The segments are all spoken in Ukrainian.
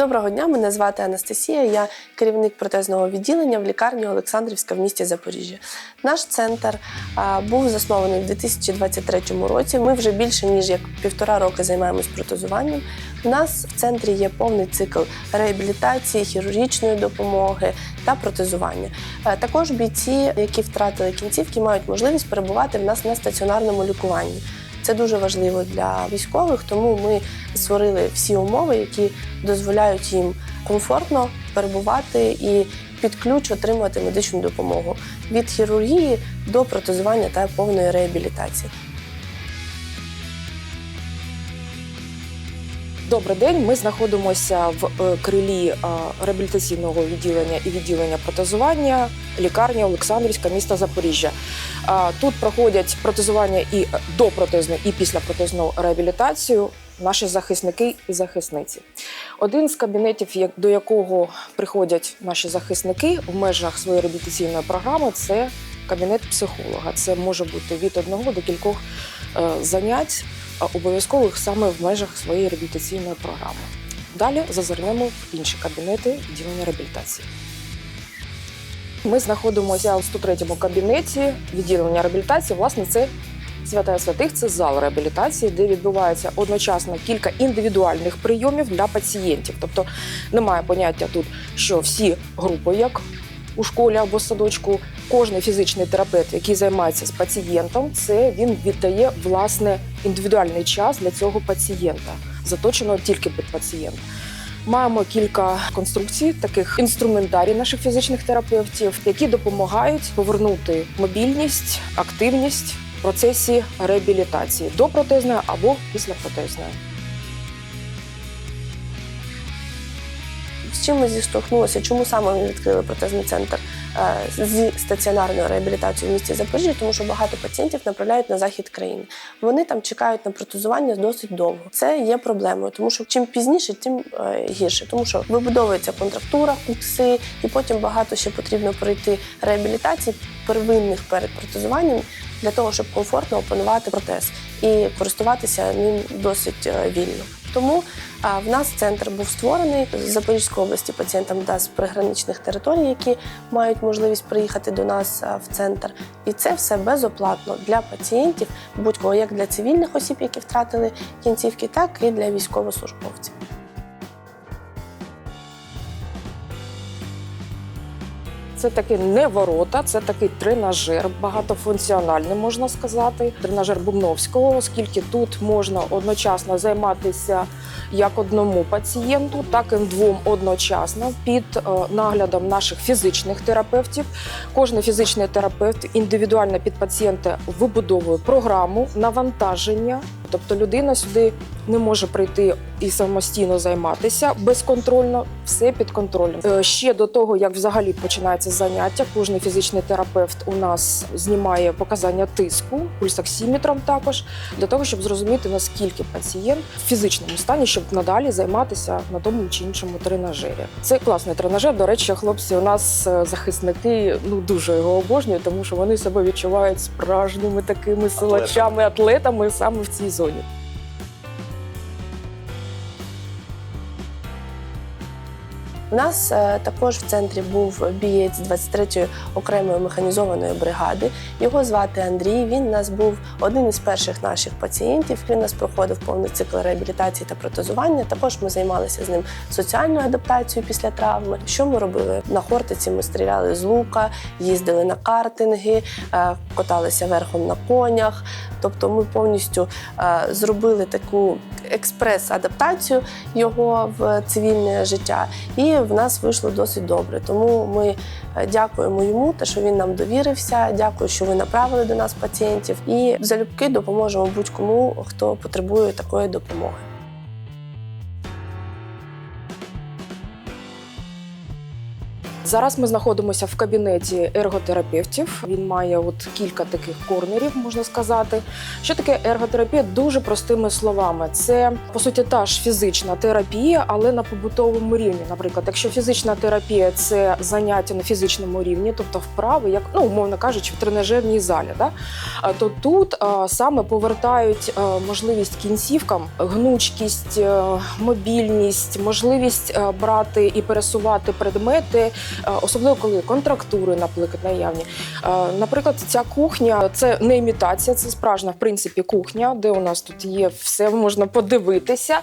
Доброго дня, мене звати Анастасія. Я керівник протезного відділення в лікарні Олександрівська в місті Запоріжжя. Наш центр був заснований в 2023 році. Ми вже більше ніж як півтора роки займаємось протезуванням. У нас в центрі є повний цикл реабілітації, хірургічної допомоги та протезування. Е, Також бійці, які втратили кінцівки, мають можливість перебувати в нас на стаціонарному лікуванні. Це дуже важливо для військових, тому ми створили всі умови, які дозволяють їм комфортно перебувати і під ключ отримувати медичну допомогу від хірургії до протезування та повної реабілітації. Добрий день. Ми знаходимося в е, крилі е, реабілітаційного відділення і відділення протезування лікарні Олександрівська міста Запоріжжя. Е, Тут проходять протезування і допротезну, і післяпротезну реабілітацію наші захисники і захисниці. Один з кабінетів, до якого приходять наші захисники в межах своєї реабілітаційної програми, це кабінет психолога. Це може бути від одного до кількох занять обов'язкових саме в межах своєї реабілітаційної програми. Далі зазирнемо в інші кабінети відділення реабілітації. Ми знаходимося у 103-му кабінеті відділення реабілітації. Власне, це свята святих, це зал реабілітації, де відбувається одночасно кілька індивідуальних прийомів для пацієнтів. Тобто немає поняття тут, що всі групи, як у школі або садочку, кожний фізичний терапевт, який займається з пацієнтом, це він віддає власне індивідуальний час для цього пацієнта, заточеного тільки під пацієнта. Маємо кілька конструкцій, таких інструментарій наших фізичних терапевтів, які допомагають повернути мобільність, активність в процесі реабілітації до протезної або післяпротезної. З чим ми зіштовхнулися? Чому саме ми відкрили протезний центр е, зі стаціонарною реабілітацією в місті Запоріжжя? Тому що багато пацієнтів направляють на захід країни. Вони там чекають на протезування досить довго. Це є проблемою, тому що чим пізніше, тим е, гірше, тому що вибудовується контрактура, кукси, і потім багато ще потрібно пройти реабілітації первинних перед протезуванням для того, щоб комфортно опанувати протез і користуватися ним досить е, вільно. Тому в нас центр був створений з Запорізької області пацієнтам да, з приграничних територій, які мають можливість приїхати до нас в центр. І це все безоплатно для пацієнтів, будь-кого як для цивільних осіб, які втратили кінцівки, так і для військовослужбовців. Це таки не ворота, це такий тренажер, багатофункціональний, можна сказати. Тренажер Бубновського, оскільки тут можна одночасно займатися як одному пацієнту, так і двом одночасно під е, наглядом наших фізичних терапевтів. Кожен фізичний терапевт індивідуально під пацієнта вибудовує програму навантаження. Тобто людина сюди не може прийти і самостійно займатися безконтрольно, все під контролем. Е, Ще до того, як взагалі починається заняття, кожен фізичний терапевт у нас знімає показання тиску, пульсоксиметром також, для того, щоб зрозуміти, наскільки пацієнт в фізичному стані, щоб надалі займатися на тому чи іншому тренажері. Це класний тренажер. До речі, хлопці, у нас е, захисники ну дуже його обожнюють, тому що вони себе відчувають справжніми такими силачами, атлетами саме в цій зоні зоні. У нас е, також в центрі був бієць 23-ї окремої механізованої бригади. Його звати Андрій. Він у нас був один із перших наших пацієнтів. Він у нас проходив повний цикл реабілітації та протезування. Також ми займалися з ним соціальною адаптацією після травми. Що ми робили? На хортиці ми стріляли з лука, їздили на картинги, е, каталися верхом на конях. Тобто ми повністю е, зробили таку експрес-адаптацію його в цивільне життя, і в нас вийшло досить добре. Тому ми е, дякуємо йому, те, що він нам довірився. Дякую, що ви направили до нас пацієнтів, і залюбки допоможемо будь-кому, хто потребує такої допомоги. Зараз ми знаходимося в кабінеті ерготерапевтів. Він має от кілька таких корнерів, можна сказати. Що таке ерготерапія? Дуже простими словами. Це по суті та ж фізична терапія, але на побутовому рівні. Наприклад, якщо фізична терапія це заняття на фізичному рівні, тобто вправи, як ну умовно кажучи, в тренажерній залі, да? а, то тут а, саме повертають а, можливість кінцівкам, гнучкість, е, мобільність, можливість е, брати і пересувати предмети, особливо коли контрактури, наприклад, наявні. Е, Наприклад, ця кухня це не імітація, це справжня в принципі кухня, де у нас тут є все, можна подивитися,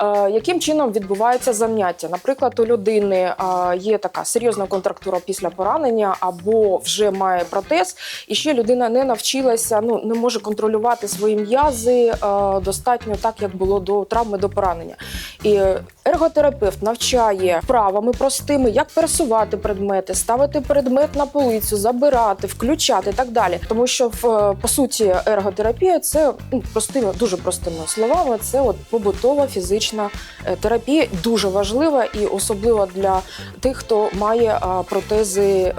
Е, яким чином відбувається заняття. Наприклад, у людини е, є така серйозна контрактура після поранення або вже має протез, і ще людина не навчилася, ну не може контролювати свої м'язи е, достатньо так, як було до травми до поранення. І ерготерапевт навчає вправами простими, як пересувати предмети, ставити предмет на полицю, забирати, включати і так далі. Тому що в по суті ерготерапія це ну, простими, дуже простими словами. Це от побутова фізична е, терапія, дуже важлива і особливо для тих, хто має протези е,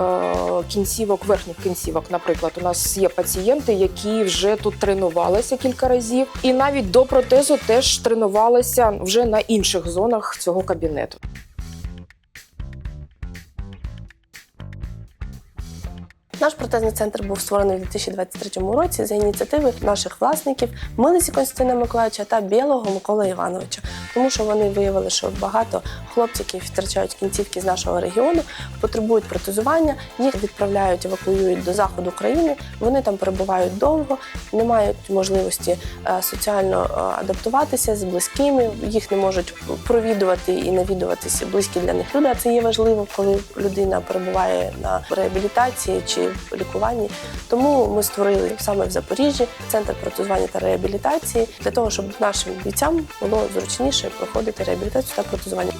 кінцівок, верхніх кінцівок. Наприклад, у нас є пацієнти, які вже тут тренувалися кілька разів, і навіть до протезу теж тренувалися вже на інших зонах цього кабінету. Наш протезний центр був створений у 2023 році за ініціативи наших власників Милиці Константина Миколаївича та Білого Миколи Івановича, тому що вони виявили, що багато хлопців, які втрачають кінцівки з нашого регіону, потребують протезування. Їх відправляють, евакуюють до заходу країни. Вони там перебувають довго, не мають можливості е, соціально е, адаптуватися з близькими. Їх не можуть провідувати і навідуватися близькі для них люди. А це є важливо, коли людина перебуває на реабілітації чи в лікуванні. Тому ми створили саме в Запоріжжі центр протезування та реабілітації для того, щоб нашим бійцям було зручніше проходити реабілітацію та протезування.